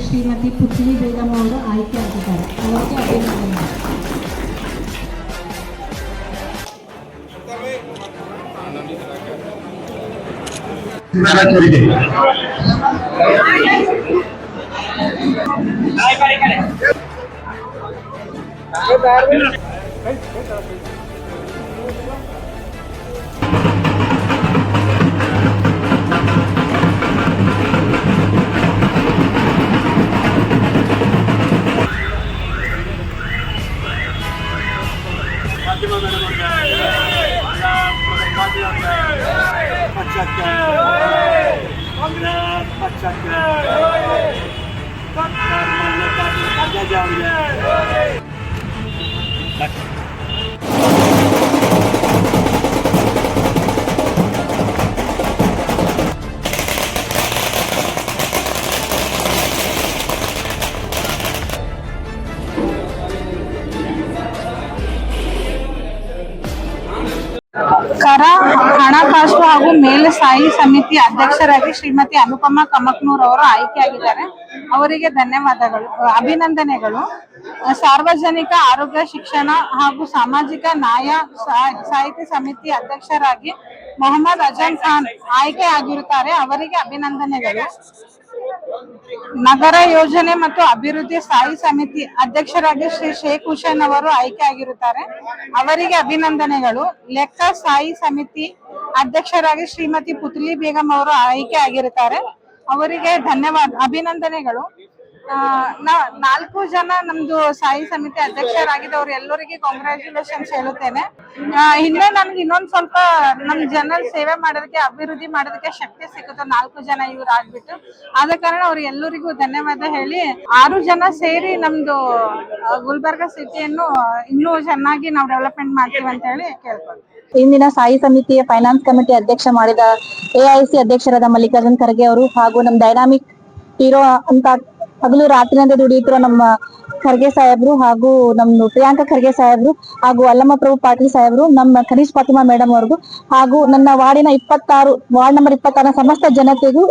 ಶ್ರೀಮತಿ ಪುತ್ಲಿ ಬೇಗಂ ಅವರು ಆಯ್ಕೆ ಆಗಿದ್ದಾರೆ ಅವರಿಗೆ ಅಭಿನಂದನೆ ಕೋರಿದೆ ಕಾಂಗ್ರೆಸ್ ಪಕ್ಷಕ್ಕೆ ಡಾಕ್ಟರ್ ಮಲ್ಲಿಕಾರ್ಜುನ ಖರ್ಗೆ ಕರ, ಹಣಕಾಸು ಹಾಗೂ ಮೇಲ್ಸ್ಥಾಯಿ ಸಮಿತಿ ಅಧ್ಯಕ್ಷರಾಗಿ ಶ್ರೀಮತಿ ಅನುಪಮಾ ಕಮಕ್ನೂರ್ ಅವರು ಆಯ್ಕೆಯಾಗಿದ್ದಾರೆ. ಅವರಿಗೆ ಧನ್ಯವಾದಗಳು, ಅಭಿನಂದನೆಗಳು. ಸಾರ್ವಜನಿಕ ಆರೋಗ್ಯ, ಶಿಕ್ಷಣ ಹಾಗೂ ಸಾಮಾಜಿಕ ನ್ಯಾಯ ಸಾಹಿತ್ಯ ಸಮಿತಿ ಅಧ್ಯಕ್ಷರಾಗಿ ಮೊಹಮ್ಮದ್ ಅಜಮ್ ಖಾನ್ ಆಯ್ಕೆಯಾಗಿರುತ್ತಾರೆ. ಅವರಿಗೆ ಅಭಿನಂದನೆಗಳು. ನಗರ ಯೋಜನೆ ಮತ್ತು ಅಭಿವೃದ್ಧಿ ಸ್ಥಾಯಿ ಸಮಿತಿ ಅಧ್ಯಕ್ಷರಾಗಿ ಶ್ರೀ ಶೇಖ್ ಹುಸೇನ್ ಅವರು ಆಯ್ಕೆ ಆಗಿರುತ್ತಾರೆ. ಅವರಿಗೆ ಅಭಿನಂದನೆಗಳು. ಲೆಕ್ಕ ಸ್ಥಾಯಿ ಸಮಿತಿ ಅಧ್ಯಕ್ಷರಾಗಿ ಶ್ರೀಮತಿ ಪುತ್ಲಿ ಬೇಗಂ ಅವರು ಆಯ್ಕೆ ಆಗಿರುತ್ತಾರೆ. ಅವರಿಗೆ ಧನ್ಯವಾದ, ಅಭಿನಂದನೆಗಳು. ನಾಲ್ಕು ಜನ ನಮ್ದು ಸ್ಥಾಯಿ ಸಮಿತಿ ಅಧ್ಯಕ್ಷರಾಗಿದ್ದವ್ರು ಎಲ್ಲರಿಗೆ ಕಾಂಗ್ರ್ಯಾಚುಲೇಷನ್ಸ್ ಹೇಳುತ್ತೇನೆ. ಹಿಂದೆ ನನ್ಗೆ ಇನ್ನೊಂದ್ ಸ್ವಲ್ಪ ನಮ್ ಜನರ ಸೇವೆ ಮಾಡೋದಕ್ಕೆ, ಅಭಿವೃದ್ಧಿ ಮಾಡೋದಕ್ಕೆ ಶಕ್ತಿ ಸಿಗುತ್ತೆ ನಾಲ್ಕು ಜನ ಇವ್ರು ಆಗ್ಬಿಟ್ಟು. ಆದ ಕಾರಣ ಅವ್ರ ಎಲ್ಲರಿಗೂ ಧನ್ಯವಾದ ಹೇಳಿ, ಆರು ಜನ ಸೇರಿ ನಮ್ದು ಗುಲ್ಬರ್ಗ ಸಿಟಿಯನ್ನು ಇನ್ನೂ ಚೆನ್ನಾಗಿ ನಾವು ಡೆವಲಪ್ಮೆಂಟ್ ಮಾಡ್ತೀವಿ ಅಂತ ಹೇಳಿ ಕೇಳ್ಕೊಳ್ತೀವಿ ಇಂದಿನ ಸಾಯಿ ಸಮಿತಿಯ ಫೈನಾನ್ಸ್ ಕಮಿಟಿ ಅಧ್ಯಕ್ಷ ಮಾಡಿದ ಎಐಸಿ ಅಧ್ಯಕ್ಷರಾದ ಮಲ್ಲಿಕಾರ್ಜುನ್ ಖರ್ಗೆ ಅವರು ಹಾಗೂ ನಮ್ಮ ಡೈನಾಮಿಕ್ ಹೀರೋ ಅಂತ ಹಗಲು ರಾತ್ರಿಯಂತೆ ದುಡಿಯುತ್ತಿರೋ ನಮ್ಮ ಖರ್ಗೆ ಸಾಹೇಬ್ರು ಹಾಗೂ ನಮ್ಮ ಪ್ರಿಯಾಂಕಾ ಖರ್ಗೆ ಸಾಹೇಬ್ರು ಹಾಗೂ ಅಲ್ಲಮ್ಮ ಪ್ರಭು ಪಾಟೀಲ್ ಸಾಹೇಬ್ರು ನಮ್ಮ ಕನೀಶ್ ಫಾತಿಮಾ ಮೇಡಮ್ ಅವ್ರಿಗೂ ಹಾಗೂ ನನ್ನ ವಾರ್ಡಿನ ಇಪ್ಪತ್ತಾರು ವಾರ್ಡ್ ನಂಬರ್ ಇಪ್ಪತ್ತಾರ ಸಮಸ್ತ ಜನತೆಗೂ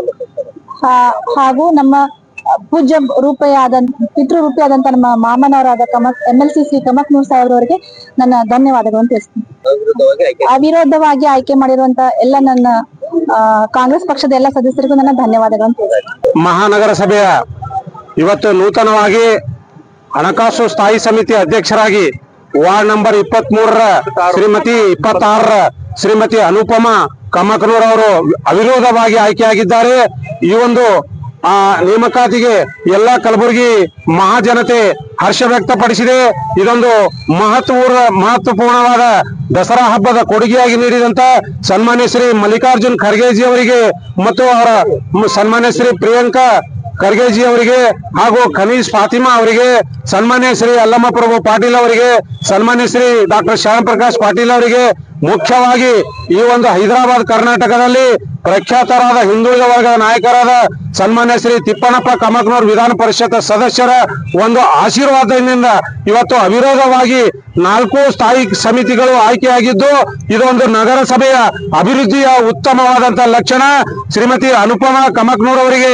ಹಾ- ಹಾಗೂ ನಮ್ಮ ಪೂಜ್ಯ ರೂಪೆಯಾದ ಪಿತೃ ರೂಪಿಯಾದಂತ ನಮ್ಮ ಮಾಮನವರಾದ ಕಮಕ್ M L C Shri Kamaknur ಸಾಹೇಬ್ರವರಿಗೆ ನನ್ನ ಧನ್ಯವಾದಗಳನ್ನು ತಿಳಿಸ್ತೀನಿ ಅವಿರೋಧವಾಗಿ ಆಯ್ಕೆ ಮಾಡಿರುವಂತ ಎಲ್ಲ ನನ್ನ ಕಾಂಗ್ರೆಸ್ ಪಕ್ಷದ ಎಲ್ಲ ಸದಸ್ಯರಿಗೂ ನನ್ನ ಧನ್ಯವಾದಗಳನ್ನು ತಿಳಿಸ್ತೀನಿ ಮಹಾನಗರ ಸಭೆಯ ಇವತ್ತು ನೂತನವಾಗಿ ಹಣಕಾಸು ಸ್ಥಾಯಿ ಸಮಿತಿ ಅಧ್ಯಕ್ಷರಾಗಿ ವಾರ್ಡ್ ನಂಬರ್ ಇಪ್ಪತ್ತ್ ಮೂರರ ಶ್ರೀಮತಿ ಇಪ್ಪತ್ತಾರರ ಶ್ರೀಮತಿ ಅನುಪಮಾ ಕಮಕನೂರ್ ಅವರು ಅವಿರೋಧವಾಗಿ ಆಯ್ಕೆಯಾಗಿದ್ದಾರೆ. ಈ ಒಂದು, ಆ, ನೇಮಕಾತಿಗೆ ಎಲ್ಲ ಕಲಬುರಗಿ ಮಹಾಜನತೆ ಹರ್ಷ ವ್ಯಕ್ತಪಡಿಸಿದೆ. ಇದೊಂದು ಮಹತ್ವಪೂರ್ಣ ಮಹತ್ವಪೂರ್ಣವಾದ ದಸರಾ ಹಬ್ಬದ ಕೊಡುಗೆಯಾಗಿ ನೀಡಿದಂತ ಸನ್ಮಾನ್ಯ ಶ್ರೀ ಮಲ್ಲಿಕಾರ್ಜುನ್ ಖರ್ಗೆಜಿ ಅವರಿಗೆ ಮತ್ತು ಅವರ ಸನ್ಮಾನ್ಯ ಶ್ರೀ ಪ್ರಿಯಾಂಕಾ ಖರ್ಗೆಜಿ ಅವರಿಗೆ ಹಾಗೂ ಖನೀಜ್ ಫಾತಿಮಾ ಅವರಿಗೆ ಸನ್ಮಾನ್ಯ ಶ್ರೀ ಅಲ್ಲಮ್ಮ ಪ್ರಭು ಪಾಟೀಲ್ ಅವರಿಗೆ, ಸನ್ಮಾನ್ಯ ಶ್ರೀ ಡಾಕ್ಟರ್ ಶ್ಯಾಮ್ ಪ್ರಕಾಶ್ ಪಾಟೀಲ್ ಅವರಿಗೆ ಮುಖ್ಯವಾಗಿ ಈ ಒಂದು ಹೈದರಾಬಾದ್ ಕರ್ನಾಟಕದಲ್ಲಿ ಪ್ರಖ್ಯಾತರಾದ ಹಿಂದುಳಿದ ವರ್ಗದ ನಾಯಕರಾದ ಸನ್ಮಾನ್ಯ ಶ್ರೀ ತಿಪ್ಪನಪ್ಪ ಕಮಕ್ನೂರ್ ವಿಧಾನ ಪರಿಷತ್ ಸದಸ್ಯರ ಒಂದು ಆಶೀರ್ವಾದದಿಂದ ಇವತ್ತು ಅವಿರೋಧವಾಗಿ ನಾಲ್ಕು ಸ್ಥಾಯಿ ಸಮಿತಿಗಳು ಆಯ್ಕೆಯಾಗಿದ್ದು, ಇದೊಂದು ನಗರಸಭೆಯ ಅಭಿವೃದ್ಧಿಯ ಉತ್ತಮವಾದಂತಹ ಲಕ್ಷಣ. ಶ್ರೀಮತಿ ಅನುಪಮಾ ಕಮಕ್ನೂರ್ ಅವರಿಗೆ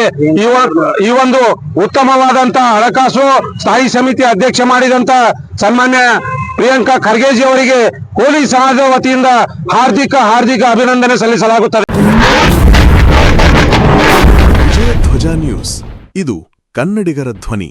ಈ ಒಂದು ಉತ್ತಮವಾದಂತಹ ಹಣಕಾಸು ಸ್ಥಾಯಿ ಸಮಿತಿ ಅಧ್ಯಕ್ಷ ಮಾಡಿದಂತ ಸನ್ಮಾನ್ಯ ಪ್ರಿಯಾಂಕಾ ಖರ್ಗೆಜಿ ಅವರಿಗೆ ಕೋಲಿ ಸಮಾಜದ ವತಿಯಿಂದ ಹಾರ್ದಿಕ ಹಾರ್ದಿಕ ಅಭಿನಂದನೆ ಸಲ್ಲಿಸಲಾಗುತ್ತದೆ. ಧ್ವಜ ನ್ಯೂಸ್. ಇದು ಕನ್ನಡಿಗರ ಧ್ವನಿ.